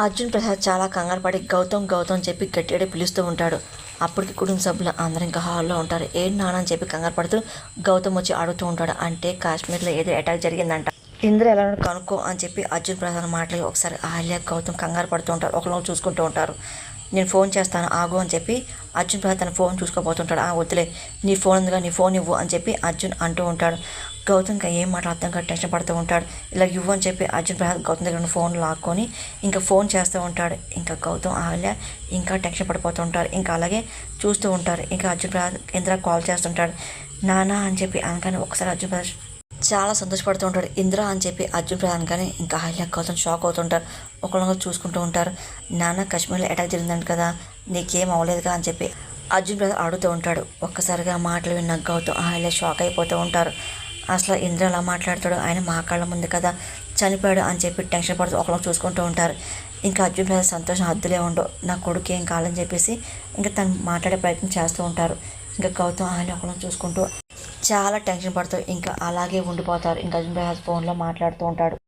అర్జున్ ప్రసాద్ చాలా కంగారు పడి గౌతమ్ గౌతమ్ చెప్పి గట్టిగా పిలుస్తూ ఉంటాడు. అప్పటికి కుటుంబ సభ్యులు అందరూ ఇంకా హాల్లో ఉంటారు. ఏం నాన్న అని చెప్పి కంగారు పడుతూ గౌతమ్ వచ్చి అడుగుతూ ఉంటాడు. అంటే కాశ్మీర్లో ఏదో అటాక్ జరిగిందంట. ఇంద్ర ఎలా కనుక్కో అని చెప్పి అర్జున్ ప్రసాద్ మాటలు ఒకసారి ఆలియా గౌతమ్ కంగారు పడుతూ ఉంటారు. ఒకరిని చూసుకుంటూ ఉంటారు. నేను ఫోన్ చేస్తాను ఆగు అని చెప్పి అర్జున్ ప్రసాద్ తన ఫోన్ చూసుకోబోతుంటాడు ఆ వద్దులే. నీ ఫోన్ ఉందిగా నీ ఫోన్ ఇవ్వు అని చెప్పి అర్జున్ అంటూ ఉంటాడు. గౌతమ్కి ఏం మాట అర్థం కాదు టెన్షన్ పడుతూ ఉంటాడు. ఇలా ఇవ్వు అని చెప్పి అర్జున్ ప్రసాద్ గౌతమ్ దగ్గర ఫోన్ లాక్కొని ఇంకా ఫోన్ చేస్తూ ఉంటాడు. ఇంకా గౌతమ్ ఆల్య ఇంకా టెన్షన్ పడిపోతూ ఉంటారు. ఇంకా అలాగే చూస్తూ ఉంటారు. ఇంకా అర్జున్ ప్రసాద్ ఇంద్ర కాల్ చేస్తుంటాడు. నానా అని చెప్పి అనగానే ఒకసారి అర్జున్ ప్రసాద్ చాలా సంతోషపడుతూ ఉంటాడు. ఇంద్ర అని చెప్పి అర్జున్ ప్రధాన్ కానీ ఇంకా అహల్య గౌతమ్ షాక్ అవుతుంటారు ఒకళ్ళొకరు చూసుకుంటూ ఉంటారు. నాన్న కాశ్మీర్లో అటాక్ జరిగిందంట కదా నీకేం అవ్వలేదుగా అని చెప్పి అర్జున్ ప్రసాద్ ఆడుతూ ఉంటాడు. ఒక్కసారిగా మాటలు విన్న గౌతమ్ అహల్య షాక్ అయిపోతూ ఉంటారు. అసలు ఇంద్ర ఎలా మాట్లాడతాడు ఆయన మా కళ్ళ ముందు కదా చనిపోయాడు అని చెప్పి టెన్షన్ పడుతూ ఒకళ్ళు చూసుకుంటూ ఉంటారు. ఇంకా అర్జున్ ప్రసాద్ సంతోషం హద్దులే ఉండవు. నా కొడుకు ఏం కావాలని చెప్పేసి ఇంకా తను మాట్లాడే ప్రయత్నం చేస్తూ ఉంటారు. ఇంకా గౌతమ్ ఆయన ఒకళ్ళని చూసుకుంటూ చాలా టెన్షన్ పడుతూ ఇంకా అలాగే ఉండిపోతారు. ఇంకా అర్జున్ ప్రసాద్ ఫోన్లో మాట్లాడుతూ ఉంటాడు.